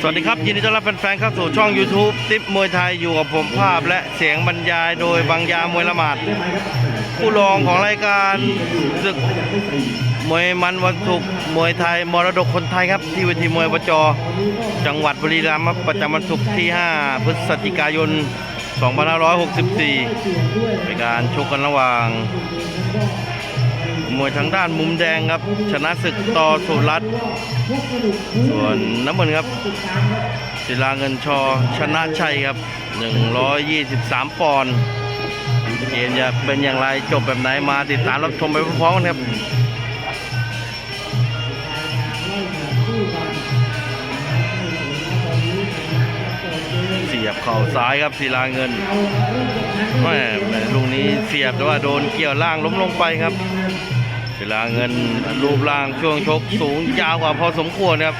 สวัสดีครับ ยินดีต้อนรับแฟนๆเข้าสู่ช่อง YouTube ติ๊บมวยไทยอยู่กับผมภาพและเสียงบรรยายโดยบางยามวยละหมาดได้ไหมครับผู้รองของรายการศึกมวยมันวันศุกร์มวยไทยมรดกคนไทยครับ ที่เวทีมวยประจอ จังหวัดบุรีรัมย์ประจำวันศุกร์ที่ 5 พฤศจิกายน 2564 เป็นการชกกันระหว่าง มวยทางด้านมุมแดงครับ ชนะศึกต่อสุรัตน์ส่วนน้ำเงินครับ ศิลาเงินชอชนะชัยครับ 123 ปอนด์เกมจะเป็นอย่างไรจบแบบไหนมาติดตามรับชมไปพร้อมๆกันครับเสียบเข่าซ้ายครับศิลาเงินแม่แม่ลูกนี้เสียบแต่ว่าโดนเกี่ยวล่างล้มลงไปครับ ศิลาเงินรูปร่างช่วงชกสูงยาวกว่าพอสมควรครับ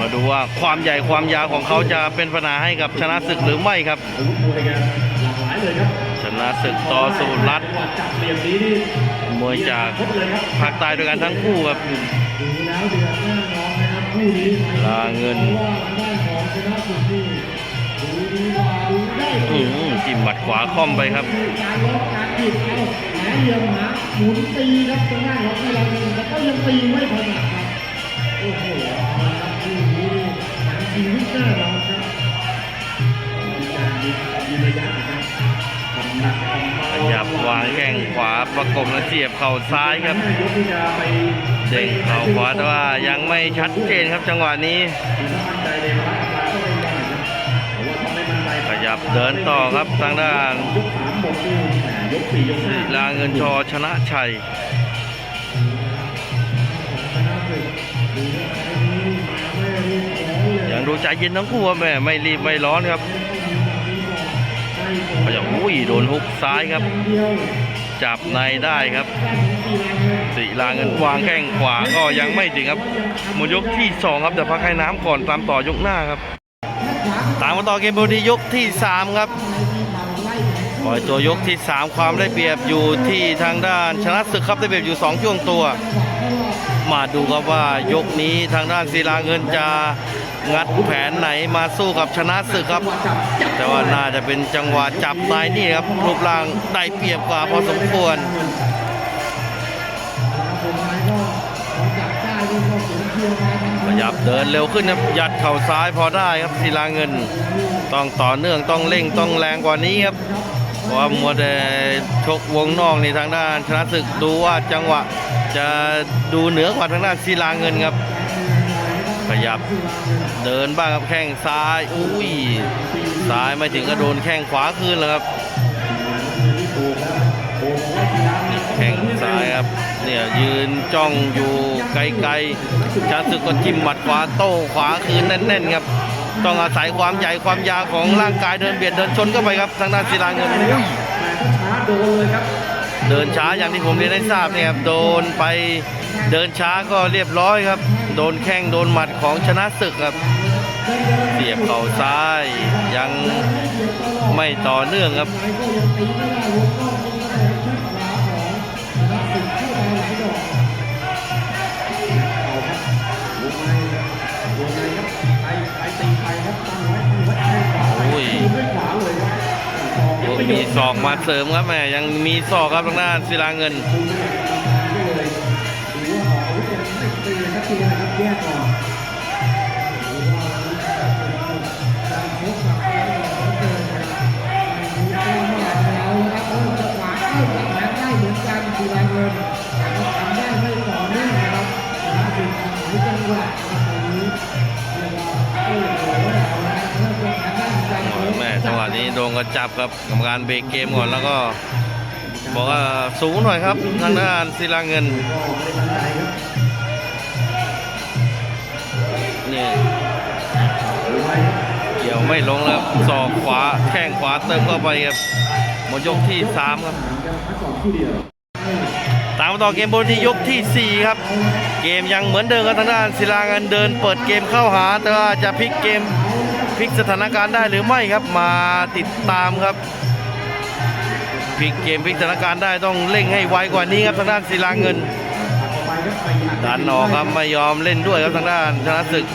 มาดูว่าความใหญ่ความยาวของเขาจะเป็นปัญหาให้กับชนะศึกหรือไม่ครับ ชนะศึกต่อสุรัตมวยจากภาคใต้ด้วยกันทั้งคู่ครับล้วเดือดแน่นอนนะครับคู่นี้ลาเงิน เพราะว่าทางด้านของชนะสุดนี่ดูดีกว่าดูได้เปรีอื้ยอบหือจิ้มหมัดขวาค่อมไปครับการล็อกการบิดเอาแหมเหลี่ยมหาหมุนตีครับตรงหน้าของที่เราเองแต่ก็ยังตีไม่ถนัดครับโอ้โหเอาละครับคู่นี้นี่หนังชีวิตแน่นอนครับมีการยืนยืนระยะนะครับทำหนักทำเบาขยับวางแข้งขวาประกบและเสียบเข่าซ้ายครับยกที่จะไปเด้งเข่าขวาแต่ว่ายังไม่ชัดเจนครับจังหวะนี้ เดินต่อครับทางด้านยกสามหมดนี่แหมยกสี่ยกศิลาเงินชอชนะชัยชนะศึกดูว่าไอ้นี้มาไม่รีบร้อนเลยยังดูใจเย็นทั้งคู่ครับแม่ไม่รีบไม่ร้อนครับขยับอุ้ยโดนฮุกซ้ายครับ จับในได้ครับด้านของกีฬาเงินศิลาเงินวางแข้งขวาก็ยังไม่ถึงครับหมดยกที่สองครับแต่พักให้น้ำก่อนตามต่อยกหน้าครับ ตามมาต่อเกมบดียกที่สามครับปล่อยตัวยกที่สามความได้เปรียบอยู่ที่ทางด้านชนะศึกครับได้เปรียบอยู่สองช่วงตัว มาดูครับว่ายกนี้ทางด้านศิลาเงินจะงัดแผนไหนมาสู้กับชนะศึกครับ แต่ว่าน่าจะเป็นจังหวะจับนายนี่ครับรูปร่างได้เปรียบกว่าพอสมควรจับได้ก็เสียงเชียร์มาทันขที ยับเดินเร็วขึ้นครับยัดเข่าซ้ายพอได้ครับศิลาเงิน ต้องต่อเนื่องต้องเร่งต้องแรงกว่านี้ครับเพราะมัวแต่ชกวงนอกในทางด้านชนะศึกดูว่าจังหวะจะดูเหนือกว่าทางด้านศิลาเงินครับขยับเดินบ้างครับแข้งซ้ายอุ้ยซ้ายไม่ถึงก็โดนแข้งขวาคืนแล้วครับแข้ง ซ้ายครับเนี่ยยืนจ้องอยู่ไกลๆชาสึกก็จิ้มหมัดขวาโต้ขวาคืนแน่นๆครับต้องอาศัยความใหญ่ความยาวของร่างกายเดินเบียดเดินชนเข้าไปครับทางด้านศิลาเงินอุ้ยช้าโดนเลยครับเดินช้าอย่างที่ผมเรียนให้ทราบเนี่ยครับโดนไปเดินช้าก็เรียบร้อยครับ โดนแข้งโดนหมัดของชนะศึกครับเสียบเข่าซ้ายยังไม่ต่อเนื่องครับ ม่มีศอกมาเสริมครับแม่ยังมีศอกครับทางด้านศิลาเงินแยกก่ออก โดนกระจับครับกรรมการเบรกเกมก่อนแล้วก็ บอกว่าสูงหน่อยครับทางด้านศิลาเงินนี่เกี่ยวไม่ลงแล้วศอกขวาแข้งขวาเติมเข้าไปครับหมดยกที่สามครับตามมาต่อเกมบนที่ยกที่ 4 ครับ เกมยังเหมือนเดิมครับทางด้านศิลาเงินเดิน เปิดเกมเข้าหาแต่ว่าจะพลิกเกม พลิกสถานการณ์ได้หรือไม่ครับมาติดตามครับพลิกเกมพลิกสถานการณ์ได้ต้องเร่งให้ไวกว่านี้ครับทางด้านศิลาเงินต่อไปครับไปอยากดันออกครับไม่ยอมเล่นด้วยครับทางด้านชนะศึก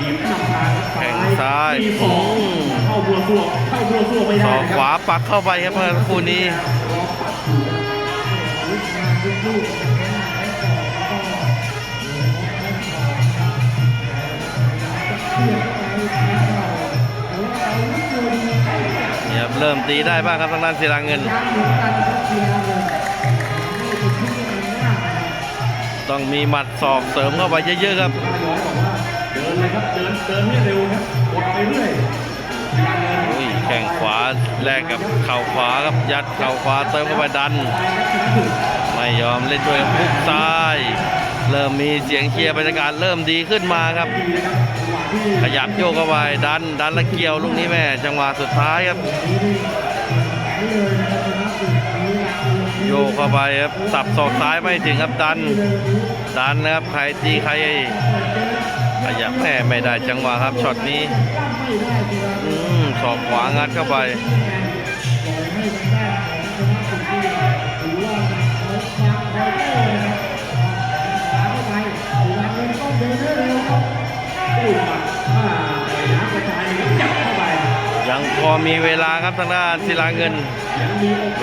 บีบนำทางครับแข้งซ้ายทีสองเข้าบัวตัวเข้าบัวตัวไม่ศได้อกคขรับวาปักเข้าไปครับเมื่อสักครู่นี้ลุกมาลุกลูกแข้งหายก่อนแล้วก็เนี่ยครับเริ่มตีได้บ้างครับทางด้านศิลาเงินยางเหมือนกันครับเชียร์เลยให้ไปที่มันยากนะครับต้องมีหมัดศอกเสริมเข้าไปเยอะๆครับย้อยบอกว่าเดินเลยครับเดินเดินให้เร็วครับกดไปเรื่อยยางเงินอุ้ยแข้งขวาแลกกับเข่าขวาครับยัดเข่าขวาเติมเข้าไปดัน ไม่ยอมเล่นด้วยฮุกซ้าย เริ่มมีเสียงเชียร์บรรยากาศเริ่มดีขึ้นมาครับ ขยับโยกเข้าไปดันดันและเกี่ยวลูกนี้แม่ จังหวะสุดท้ายครับ โยกเข้าไปครับสับศอกซ้ายไม่ถึงครับดัน ดันนะครับใครตีใครขยับแม่ไม่ได้จังหวะครับช็อตนี้ไม่ได้ทีละอืมศอกขวางัดเข้าไป พอมีเวลาครับทางด้านศิลาเงิน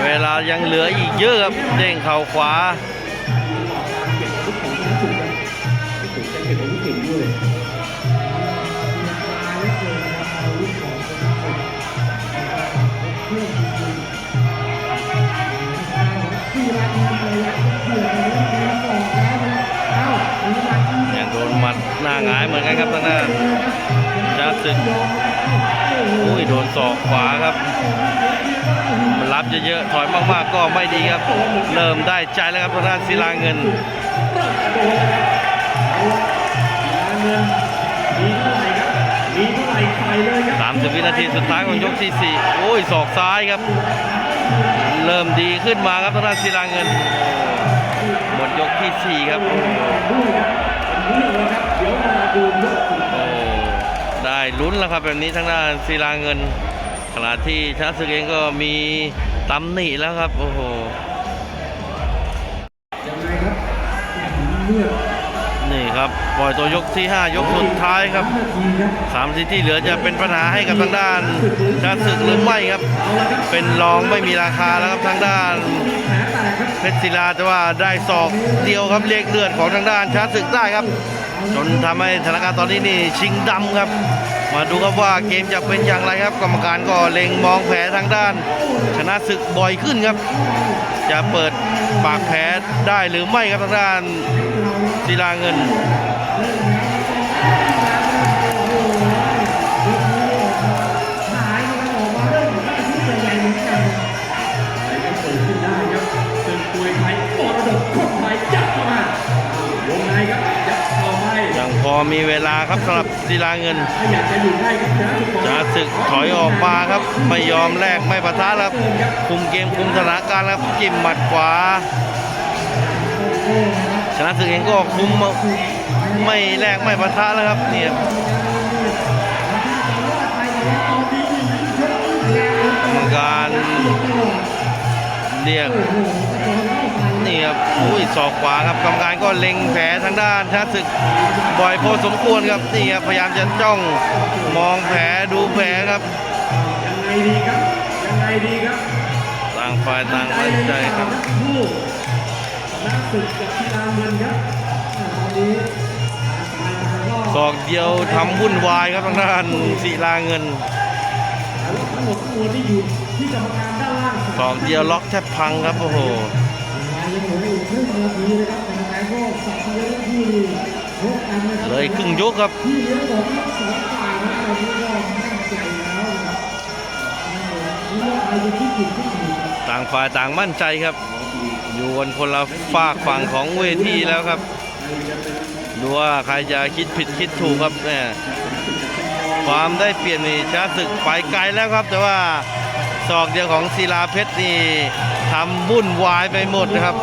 เวลายังเหลืออีกเยอะครับเด้งเข่าขวาเก็บลูกของชนะสุดครับสุดจะเก็บอาเงด้วยมาเล็กเลยนะครับอาวุธของชนะสุดเขื่องจริงๆที่รักนี้เลยครับเขี่ยไปเรื่อยๆบอกแล้วเอ้าโดนหมัดหน้าหงายเหมือนกันครับทางด้านชนะศึก อุ้ยโดนศอกขวาครับ มันรับเยอะๆ ถอยมากๆ ก็ไม่ดีครับ เริ่มได้ใจแล้วครับทางด้านศิลาเงินยางเงินมีเท่าไหร่ครับมีเท่าไหร่ใส่เลยครับ30วินาทีสุดท้ายของยกที่4โอ้ยศอกซ้ายครับ เริ่มดีขึ้นมาครับทางด้านศิลาเงินหมดยกที่4ครับ ได้ลุ้นแล้วครับแบบนี้ทางด้านศิลาเงินขณะที่ชนะศึกเองก็มีตำหนิแล้วครับ โอ้โหนี่ครับปล่อยตัวยกที่ 5 ยกสุดท้ายครับนาทีครับสามทีที่เหลือจะเป็นปัญหาให้กับทางด้านชาติศึกหรือไม่ครับ เป็นรองไม่มีราคาแล้วครับทางด้านเพชรศิลาแต่ว่าได้ศอกเดียวครับเรียกเลือดของทางด้านชาติศึกได้ครับ จนทำให้สถานการณ์ตอนนี้นี่ชิงดำครับ มาดูครับว่าเกมจะเป็นอย่างไรครับ กรรมการก็เล็งมองแผลทางด้าน ชนะศึกบ่อยขึ้นครับ จะเปิดปากแผลได้หรือไม่ครับทางด้านศิลาเงิน มีเวลาครับสำหรับศิลาเงินจะศึกถอยออกมาครับ ไม่ยอมแลกไม่ปะทะแล้วครับ คุมเกมคุมสถานการณ์แล้วครับจิ้มหมัดขวา ชนะศึกเองก็คุมไม่แลกไม่ปะทะแล้วครับเนี่ยการ เรียกนี่ครับอุ้ยศอกขวาครับกรรมการก็เล็งแผลทางด้านชนะศึกบ่อยพอสมควรครับนี่ครับพยายามจะจ้องมองแผลดูแผลครับยังไงดีครับยังไงดีครับต่างฝ่ายต่างมั่นใจครับผู้ชนะศึกกับกีฬาเงินครับตอนนี้ศอกเดียวทำวุ่นวายครับทางด้านศิลาเงินแล้วทั้งหมดทั้งมวลที่อยู่ที่กรรมการด้าน ล่างเดียวล็อกแทบพังครับโอ้โหเหลืออีกครึ่งนาทีนะครับกรรมการก็สับเลี้ยงที่ชกกันนะครึ่งยกครับต่าใครจะคิดผิดคิดถูกต่างฝ่ายต่างมั่นใจครับ อยู่บนคนละฝากฝั่งของเวทีแล้วครับดูว่าใครจะคิดผิดคิดถูกครับเนี่ยความได้เปลี่ยนนี่ชาศึกไปไกลแล้วครับ แต่ว่า ศอกเดียวของศิลาเพชรนี่ทำวุ่นวายไปหมดนะครับ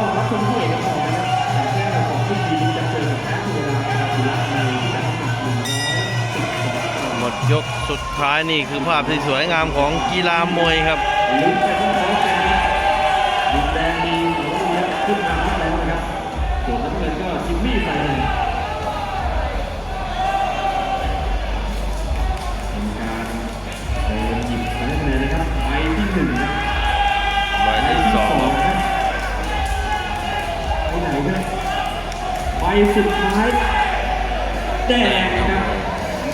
หมดยกสุดท้ายนี่คือภาพที่สวยงามของกีฬามวยครับดินแดงดีหัวเรือขึ้นมาแล้วนะครับส่วนน้ำเงินก็จิมมี่ใส่เลย ที่หนึ่งนะใบที่สองครับไปไหนครับใบสุดท้ายแดงครับ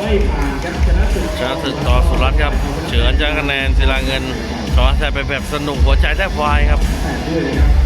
ไม่ผ่านครับชนะศึกชนะศึกต่อสุรัตน์ครับ เฉือนจากคะแนนศิลาเงินชอแทบไปแบบสนุกหัวใจแทบวายครับแปดด้วยนะครับ